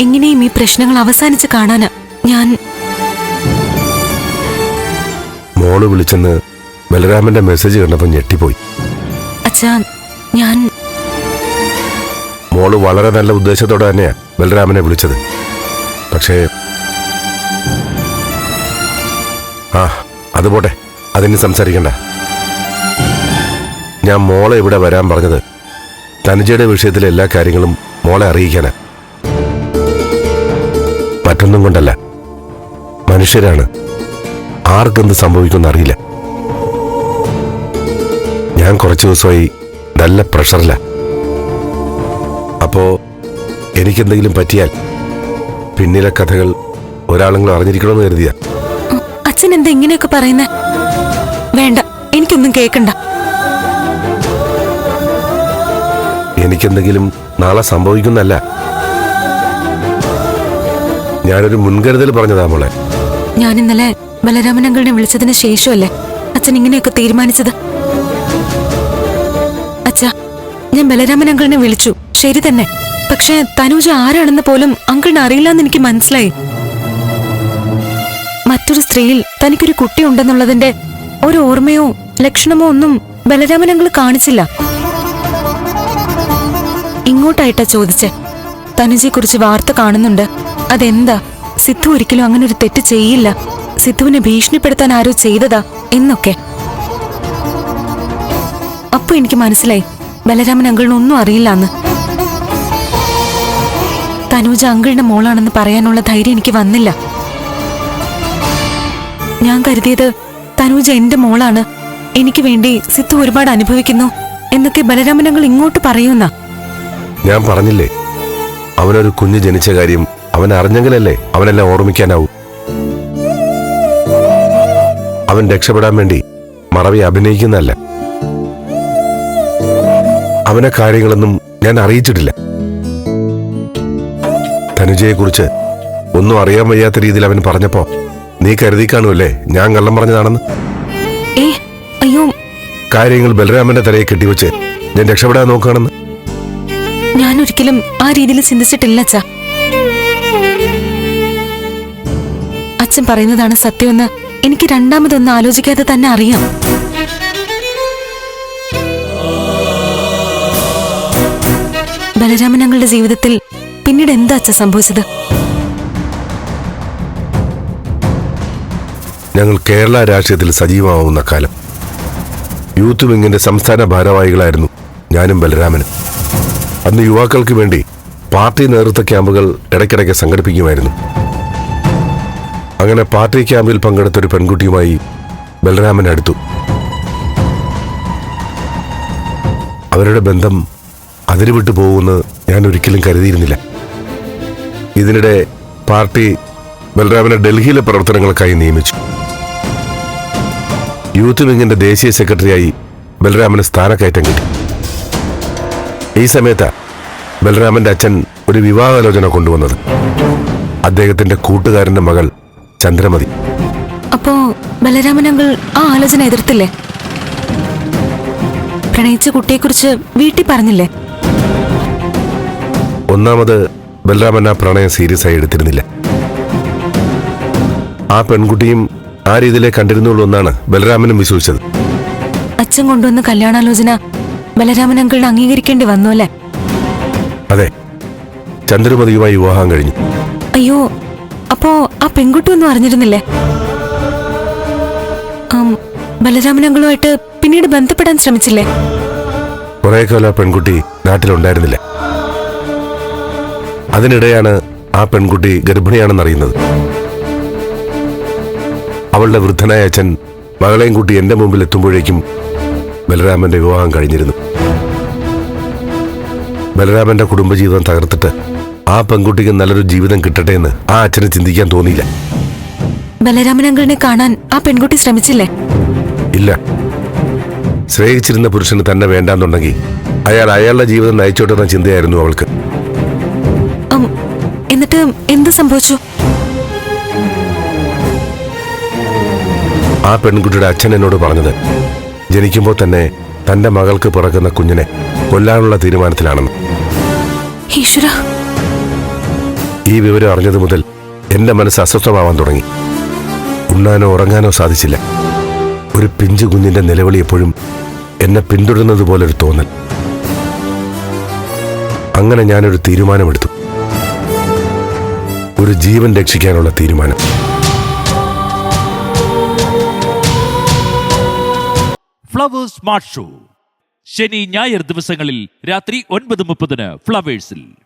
എങ്ങനെയും ഈ പ്രശ്നങ്ങൾ അവസാനിച്ച് കാണാനാ ഞാൻ മോൾ വിളിച്ചെന്ന് ബലരാമന്റെ മെസ്സേജ് കണ്ടപ്പോൾ ഞെട്ടിപ്പോയി. അച്ഛാ ഞാൻ മോൾ വളരെ നല്ല ഉദ്ദേശത്തോടെ തന്നെയാ ബലരാമനെ വിളിച്ചത്. പക്ഷേ ആ അത് പോട്ടെ. അതിന് സംസാരിക്കണ്ട. ഞാൻ മോളെ ഇവിടെ വരാൻ പറഞ്ഞത് തനുജയുടെ വിഷയത്തിലെ എല്ലാ കാര്യങ്ങളും മോളെ അറിയിക്കാനാ. മറ്റൊന്നും കൊണ്ടല്ല. മനുഷ്യരാണ് ആർക്കെന്ത് സംഭവിക്കുമെന്ന് അറിയില്ല. ഞാൻ കുറച്ച് ദിവസമായി നല്ല പ്രഷറില്ല അപ്പോ എനിക്കെന്തെങ്കിലും പറ്റിയാൽ പിന്നിലെ കഥകൾ ഒരാളെങ്കിലും അറിഞ്ഞിരിക്കണമെന്ന് കരുതിയ. അച്ഛൻ എന്താ ഇങ്ങനെയൊക്കെ പറയുന്നേ? വേണ്ട എനിക്കൊന്നും കേൾക്കണ്ട എനിക്കെന്തെങ്കിലും നാളെ സംഭവിക്കുന്നല്ല ഞാനൊരു മുൻകരുതൽ പറഞ്ഞതാ മോളെ. ഞാൻ ഇന്നലെ ബലരാമൻ അങ്കളിനെ വിളിച്ചതിന് ശേഷമല്ലേ അച്ഛൻ ഇങ്ങനെയൊക്കെ തീരുമാനിച്ചത്? അച്ഛാ ഞാൻ ബലരാമൻ അങ്കളിനെ വിളിച്ചു. ശരി തന്നെ. പക്ഷേ തനൂജ ആരാണെന്ന് പോലും അങ്കിളിന് അറിയില്ലെന്ന് എനിക്ക് മനസ്സിലായി. മറ്റൊരു സ്ത്രീയിൽ തനിക്കൊരു കുട്ടി ഉണ്ടെന്നുള്ളതിന്റെ ഒരു ഓർമ്മയോ ലക്ഷണമോ ഒന്നും ബലരാമൻ അങ്കിൾ കാണിച്ചില്ല. ഇങ്ങോട്ടായിട്ടാ ചോദിച്ചേ. തനുജയെ കുറിച്ച് വാർത്ത കാണുന്നുണ്ട്. അതെന്താ? സിദ്ധു ഒരിക്കലും അങ്ങനെ ഒരു തെറ്റ് ചെയ്യില്ല. സിദ്ധുവിനെ ഭീഷണിപ്പെടുത്താൻ ആരോ ചെയ്തതാ എന്നൊക്കെ. അപ്പൊ എനിക്ക് മനസ്സിലായി. ബലരാമൻ അങ്കിളിനൊന്നും അറിയില്ല എന്ന് തനൂജ അങ്കിളിന്റെ മോളാണെന്ന് പറയാനുള്ള ധൈര്യം എനിക്ക് വന്നില്ല. ഞാൻ കരുതിയത് തനൂജ എന്റെ മോളാണ്. എനിക്ക് വേണ്ടി സിദ്ധു ഒരുപാട് അനുഭവിക്കുന്നു എന്നൊക്കെ ബലരാമൻ അങ്കിൾ ഇങ്ങോട്ട് പറയുന്ന. ഞാൻ പറഞ്ഞില്ലേ? അവനൊരു കുഞ്ഞ് ജനിച്ച കാര്യം അവൻ അറിഞ്ഞെങ്കിലല്ലേ അവനെല്ലാം ഓർമ്മിക്കാനാവൂ. അവൻ രക്ഷപ്പെടാൻ വേണ്ടി മറവി അഭിനയിക്കുന്നല്ല അവനെ കാര്യങ്ങളൊന്നും ഞാൻ അറിയിച്ചിട്ടില്ല. തനുജയെക്കുറിച്ച് ഒന്നും അറിയാൻ വയ്യാത്ത രീതിയിൽ അവൻ പറഞ്ഞപ്പോ നീ കരുതി കാണുമല്ലേ ഞാൻ കള്ളം പറഞ്ഞതാണെന്ന്? അയ്യോ. കാര്യങ്ങൾ ബലരാമന്റെ തലയെ കെട്ടിവെച്ച് ഞാൻ രക്ഷപ്പെടാൻ നോക്കുകയാണെന്ന്? ഞാൻ ഒരിക്കലും ആ രീതിയിൽ ചിന്തിച്ചിട്ടില്ല അച്ഛ. അച്ഛൻ പറയുന്നതാണ് സത്യമെന്ന് എനിക്ക് രണ്ടാമതൊന്നും ആലോചിക്കാതെ തന്നെ അറിയാം. ബലരാമൻ ഞങ്ങളുടെ ജീവിതത്തിൽ പിന്നീട് എന്താ അച്ഛ സംഭവിച്ചത്? ഞങ്ങൾ കേരള രാഷ്ട്രീയത്തിൽ സജീവമാവുന്ന കാലം. യൂത്ത് വിങ്ങിന്റെ സംസ്ഥാന ഭാരവാഹികളായിരുന്നു ഞാനും ബലരാമനും. അന്ന് യുവാക്കൾക്ക് വേണ്ടി പാർട്ടി നേതൃത്വ ക്യാമ്പുകൾ ഇടയ്ക്കിടയ്ക്ക് സംഘടിപ്പിക്കുമായിരുന്നു. അങ്ങനെ പാർട്ടി ക്യാമ്പിൽ പങ്കെടുത്ത ഒരു പെൺകുട്ടിയുമായി ബലരാമൻ അടുത്തു. അവരുടെ ബന്ധം അതിരുവിട്ടു പോകുമെന്ന് ഞാൻ ഒരിക്കലും കരുതിയിരുന്നില്ല. ഇതിനിടെ പാർട്ടി ബലരാമനെ ഡൽഹിയിലെ പ്രവർത്തനങ്ങൾക്കായി നിയമിച്ചു. യൂത്ത് വിങ്ങിന്റെ ദേശീയ സെക്രട്ടറിയായി ബലരാമന് സ്ഥാനക്കയറ്റം കിട്ടി. ഈ സമയത്ത് ബലരാമന്റെ അച്ഛൻ ഒരു വിവാഹാലോചന കൊണ്ടുവന്നത്. അദ്ദേഹത്തിന്റെ കൂട്ടുകാരന്റെ മകൾ ചന്ദ്രമതി. അപ്പോ ബലരാമൻ അങ്കിൾ ആ ആലോചന എതിർത്തില്ലേ? പ്രണയിച്ച കുട്ടിയെക്കുറിച്ച് വീട്ടിൽ പറഞ്ഞില്ലേ? ഒന്നാമത് ബലരാമൻ ആ പ്രണയം സീരിയസ് ആയി എടുത്തിരുന്നില്ല. ആ പെൺകുട്ടിയും ആ രീതിയിലേ കണ്ടിരുന്നുള്ളൂ എന്നാണ് ബലരാമനും വിശ്വസിച്ചത്. അച്ഛൻ കൊണ്ടുവന്ന കല്യാണാലോചന ബലരാമൻ അങ്കിളിന് അംഗീകരിക്കേണ്ടി വന്നു അല്ലേ? അതെ. ചന്ദ്രമതിയുമായി വിവാഹം കഴിഞ്ഞു. അയ്യോ അപ്പോ ആ പെൺകുട്ടി ഒന്നും അറിഞ്ഞിരുന്നില്ലേ ബലരാമനങ്ങളുമായിട്ട് പിന്നീട് ബന്ധപ്പെടാൻ ശ്രമിച്ചില്ലേ? കുറെ കാലം ആ പെൺകുട്ടി നാട്ടിലുണ്ടായിരുന്നില്ല. അതിനിടെയാണ് ആ പെൺകുട്ടി ഗർഭിണിയാണെന്ന് അറിയുന്നത് അവളുടെ വൃദ്ധനായ അച്ഛൻ മകളെയും കൂട്ടി എന്റെ മുമ്പിൽ എത്തുമ്പോഴേക്കും ബലരാമന്റെ വിവാഹം കഴിഞ്ഞിരുന്നു. ബലരാമന്റെ കുടുംബജീവിതം തകർത്തിട്ട് ആ പെൺകുട്ടിക്ക് നല്ലൊരു ജീവിതം കിട്ടട്ടെ എന്ന് ആ അച്ഛന് ചിന്തിക്കാൻ തോന്നിയില്ല. ബലരാമൻ അങ്കിളിനെ കാണാൻ ആ പെൺകുട്ടി ശ്രമിച്ചില്ലേ? ഇല്ല. സ്നേഹിച്ചിരുന്ന പുരുഷന് തന്നെ വേണ്ടാന്നുണ്ടെങ്കിൽ അയാൾ അയാളുടെ ജീവിതം നയിച്ചോട്ടെ എന്ന ചിന്തയായിരുന്നു അവൾക്ക്. എന്നിട്ട് എന്ത് സംഭവിച്ചു? ആ പെൺകുട്ടിയുടെ അച്ഛൻ എന്നോട് പറഞ്ഞത് ജനിക്കുമ്പോൾ തന്നെ തന്റെ മകൾക്ക് പിറക്കുന്ന കുഞ്ഞിനെ കൊല്ലാനുള്ള തീരുമാനത്തിലാണെന്ന്. ഈശ്വര. ഈ വിവരം അറിഞ്ഞതു മുതൽ എന്റെ മനസ്സ് അസ്വസ്ഥമാവാൻ തുടങ്ങി. ഉണ്ണാനോ ഉറങ്ങാനോ സാധിച്ചില്ല. ഒരു പിഞ്ചു കുഞ്ഞിന്റെ നിലവിളി എപ്പോഴും എന്നെ പിന്തുടരുന്നത് പോലൊരു തോന്നൽ. അങ്ങനെ ഞാനൊരു തീരുമാനമെടുത്തു. ഒരു ജീവൻ രക്ഷിക്കാനുള്ള തീരുമാനം. Flowers smart show. ശനി ഞായർ ദിവസങ്ങളിൽ രാത്രി ഒൻപത് മുപ്പതിന് ഫ്ലവേഴ്സിൽ.